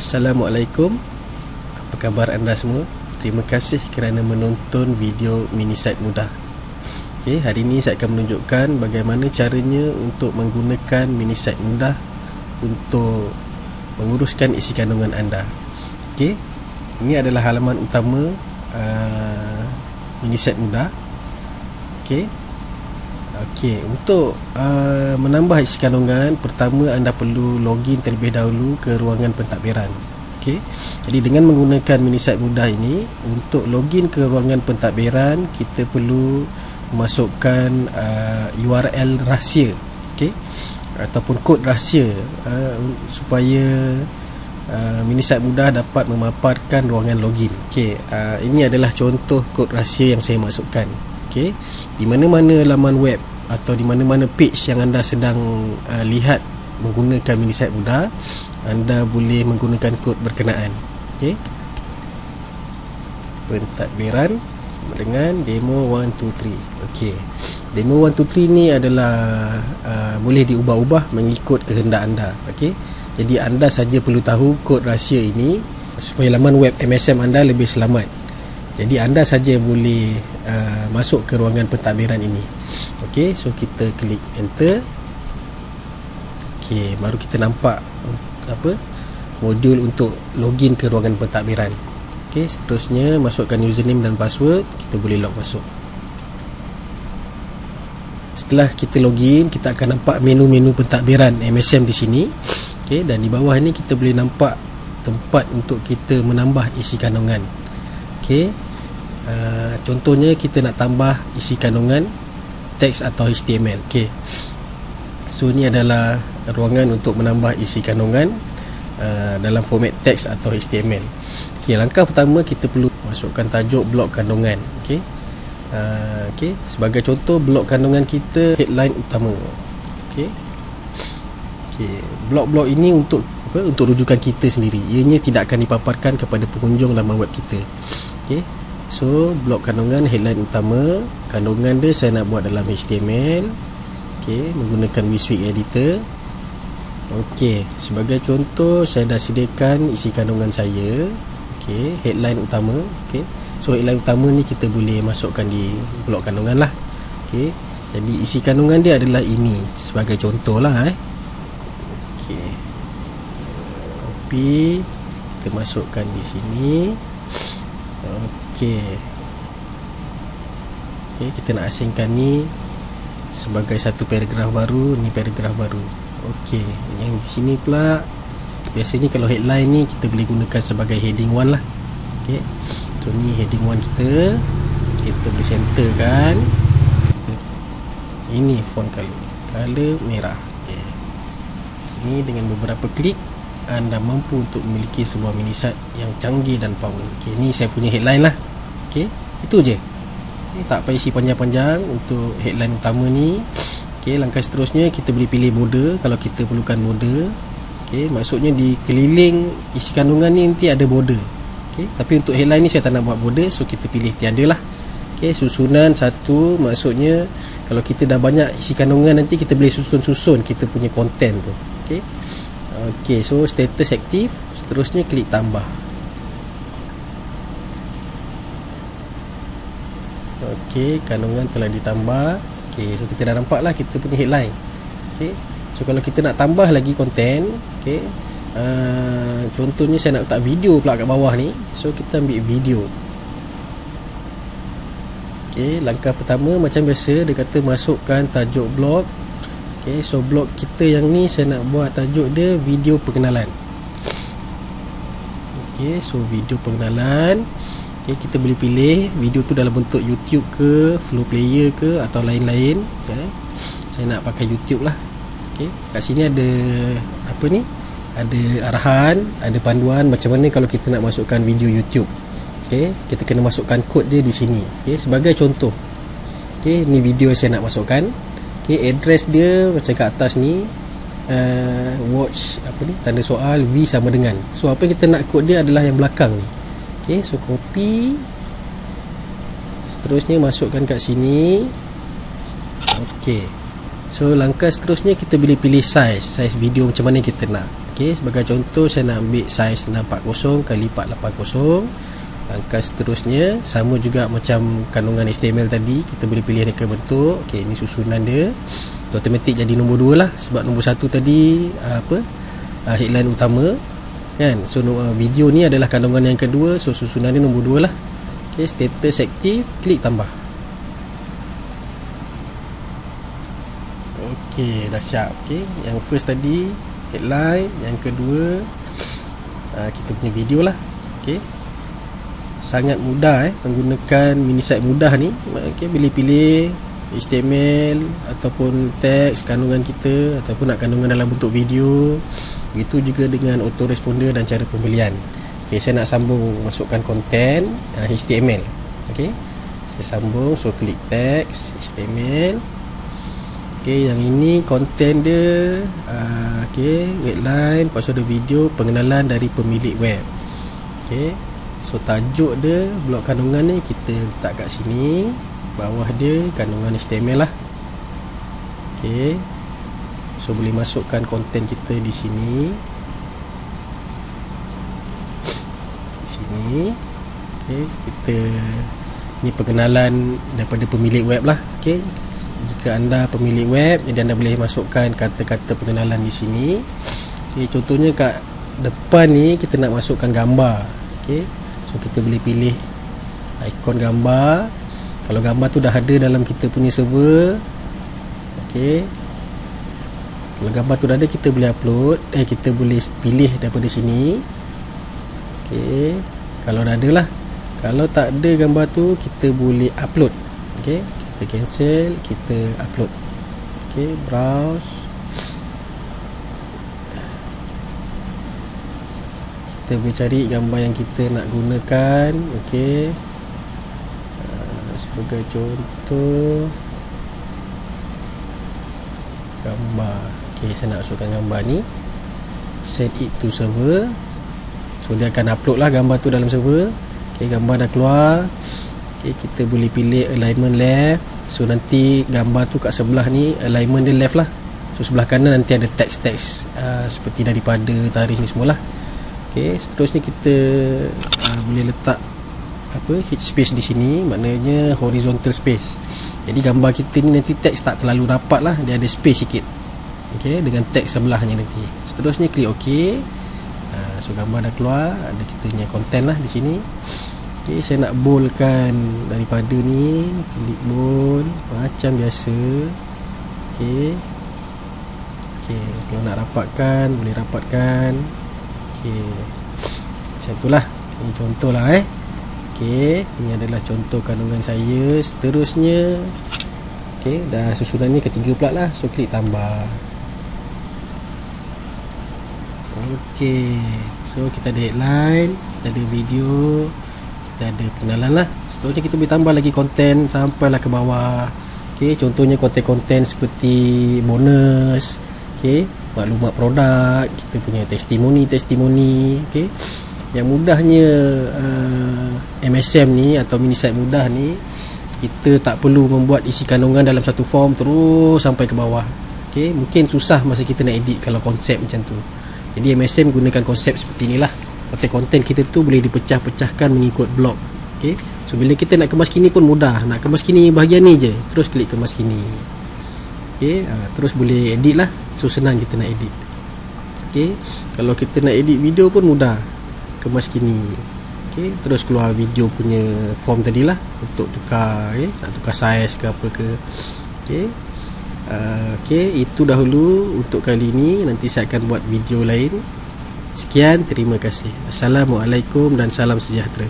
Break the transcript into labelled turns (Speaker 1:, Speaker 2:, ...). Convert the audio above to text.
Speaker 1: Assalamualaikum. Apa khabar anda semua? Terima kasih kerana menonton video mini site mudah. Okay, Hari ini saya akan menunjukkan bagaimana caranya untuk menggunakan mini site mudah Untuk menguruskan isi kandungan anda. Okay. Ini adalah halaman utama uh, mini site mudah. Okay Okey, untuk uh, menambah isi kandungan, pertama anda perlu login terlebih dahulu ke ruangan pentadbiran. Okey. Jadi dengan menggunakan mini site mudah ini, untuk login ke ruangan pentadbiran, kita perlu memasukkan uh, URL rahsia, okey, ataupun kod rahsia uh, supaya uh, mini mudah dapat memaparkan ruangan login. Okey, uh, ini adalah contoh kod rahsia yang saya masukkan. Okey, di mana-mana laman web atau di mana-mana page yang anda sedang uh, lihat menggunakan mini site mudah, anda boleh menggunakan kod berkenaan. Okey. Pentadbiran sama dengan demo 123. Okey. Demo 123 ni adalah uh, boleh diubah-ubah mengikut kehendak anda. Okey. Jadi anda saja perlu tahu kod rahsia ini supaya laman web MSM anda lebih selamat. Jadi anda saja boleh uh, masuk ke ruangan pentadbiran ini. Okey, so kita klik enter. Okey, baru kita nampak apa? Modul untuk login ke ruangan pentadbiran. Okey, seterusnya masukkan username dan password, kita boleh log masuk. Setelah kita login, kita akan nampak menu-menu pentadbiran MSM di sini. Okey, dan di bawah ini kita boleh nampak tempat untuk kita menambah isi kandungan. Okey, Uh, contohnya kita nak tambah isi kandungan teks atau HTML okay. so ni adalah ruangan untuk menambah isi kandungan uh, dalam format teks atau HTML okay, langkah pertama kita perlu masukkan tajuk blok kandungan okay. Uh, okay. sebagai contoh blok kandungan kita headline utama okay. Okay. blok-blok ini untuk apa? untuk rujukan kita sendiri ianya tidak akan dipaparkan kepada pengunjung laman web kita okay. So blok kandungan headline utama. Kandungan dia saya nak buat dalam HTML Okay Menggunakan Wiswik editor. Okay Sebagai contoh Saya dah sediakan isi kandungan saya. Okay Headline utama. Okay So headline utama ni kita boleh masukkan di blok kandungan lah. Okay Jadi isi kandungan dia adalah ini Sebagai contoh lah eh. Okay Copy. Kita masukkan di sini. Okey. Okey, kita nak asingkan ni sebagai satu paragraf baru, ni paragraf baru. Okey, yang di sini pula biasanya kalau headline ni kita boleh gunakan sebagai heading 1 lah. Okey. So ni heading 1 kita. Kita boleh centerkan. Ini font color. Color merah. Okey. Sini dengan beberapa klik anda mampu untuk memiliki sebuah mini site yang canggih dan power. Okey, ni saya punya headline lah. Okey, itu je. Okay, tak payah isi panjang-panjang untuk headline utama ni. Okey, langkah seterusnya kita boleh pilih border kalau kita perlukan border. Okey, maksudnya di keliling isi kandungan ni nanti ada border. Okey, tapi untuk headline ni saya tak nak buat border, so kita pilih tiada lah. Okey, susunan satu maksudnya kalau kita dah banyak isi kandungan nanti kita boleh susun-susun kita punya content tu. Okey. Okey, so status aktif, seterusnya klik tambah. Okey, kandungan telah ditambah. Okey, so kita dah nampak lah kita punya headline. Okey. So kalau kita nak tambah lagi konten, okey. Uh, contohnya saya nak letak video pula kat bawah ni. So kita ambil video. Okey, langkah pertama macam biasa dia kata masukkan tajuk blog Okay, so blog kita yang ni saya nak buat tajuk dia video pengenalan. Okay, so video pengenalan. Okay, kita boleh pilih video tu dalam bentuk YouTube ke, Flow Player ke atau lain-lain. Okay. Saya nak pakai YouTube lah. Okay, kat sini ada apa ni? Ada arahan, ada panduan macam mana kalau kita nak masukkan video YouTube. Okay, kita kena masukkan kod dia di sini. Okay, sebagai contoh. Okay, ni video saya nak masukkan. Okay, address dia macam kat atas ni uh, Watch apa ni Tanda soal V sama dengan So apa yang kita nak kod dia adalah yang belakang ni Okay, so copy Seterusnya masukkan kat sini Okay So langkah seterusnya kita boleh pilih size Size video macam mana kita nak Okey, sebagai contoh saya nak ambil saiz 640 kali 480. Langkah seterusnya sama juga macam kandungan HTML tadi, kita boleh pilih reka bentuk. Okey, ini susunan dia. Automatik jadi nombor 2 lah sebab nombor 1 tadi apa? Uh, headline utama kan. So uh, video ni adalah kandungan yang kedua, so susunan dia nombor 2 lah. Okey, status aktif, klik tambah. Okey, dah siap. Okey, yang first tadi headline yang kedua uh, kita punya video lah okey sangat mudah eh menggunakan mini site mudah ni okey pilih-pilih HTML ataupun teks kandungan kita ataupun nak kandungan dalam bentuk video itu juga dengan autoresponder dan cara pembelian okey saya nak sambung masukkan konten uh, HTML okey saya sambung so klik teks HTML Okey, yang ini konten dia uh, okey, headline, lepas ada video pengenalan dari pemilik web. Okey. So tajuk dia blok kandungan ni kita letak kat sini. Bawah dia kandungan HTML lah. Okey. So boleh masukkan konten kita di sini. Di sini. Okey, kita ni pengenalan daripada pemilik web lah. Okey, jika anda pemilik web jadi anda boleh masukkan kata-kata pengenalan di sini okay, contohnya kat depan ni kita nak masukkan gambar okay. so kita boleh pilih ikon gambar kalau gambar tu dah ada dalam kita punya server okay. Kalau gambar tu dah ada kita boleh upload. Eh kita boleh pilih daripada sini. Okay. kalau dah ada lah. Kalau tak ada gambar tu kita boleh upload. Okay kita cancel kita upload. Ok browse. Kita boleh cari gambar yang kita nak gunakan. Ok uh, sebagai contoh. Gambar ok saya nak masukkan gambar ni. Set it to server. So dia akan upload lah gambar tu dalam server. Ok gambar dah keluar. Okay, kita boleh pilih alignment left. So nanti gambar tu kat sebelah ni alignment dia left lah. So sebelah kanan nanti ada teks-teks uh, seperti daripada tarikh ni semua lah okay, seterusnya kita uh, boleh letak apa head space di sini. Maknanya horizontal space. Jadi gambar kita ni nanti teks tak terlalu rapat lah. Dia ada space sikit okay, dengan teks sebelahnya nanti. Seterusnya klik ok uh, so gambar dah keluar. Ada kita punya content lah di sini. Okay, saya nak boldkan daripada ni. Klik bold. Macam biasa. Okay Okay, kalau nak rapatkan Boleh rapatkan. Okay Macam tu lah. Ini contoh lah eh. Okay, ni adalah contoh kandungan saya. Seterusnya. Okay, dah susunannya ketiga pula lah. So, klik tambah Okay So, kita ada headline Kita ada video kita ada pengenalan lah. Seterusnya kita boleh tambah lagi konten sampailah ke bawah. Okay, contohnya konten-konten seperti bonus. Okay, maklumat produk kita punya testimoni-testimoni okay. yang mudahnya uh, MSM ni atau mini site mudah ni kita tak perlu membuat isi kandungan dalam satu form terus sampai ke bawah. Okay. mungkin susah masa kita nak edit kalau konsep macam tu jadi MSM gunakan konsep seperti inilah konten-konten kita tu boleh dipecah-pecahkan mengikut blok okay? so bila kita nak kemas kini pun mudah nak kemas kini bahagian ni je terus klik kemas kini okay? ha, terus boleh edit lah so senang kita nak edit okay? kalau kita nak edit video pun mudah kemas kini okay? terus keluar video punya form tadi lah untuk tukar okay? nak tukar size ke apa ke okay? Uh, okay, itu dahulu untuk kali ini nanti saya akan buat video lain Sekian, terima kasih. Assalamualaikum dan salam sejahtera.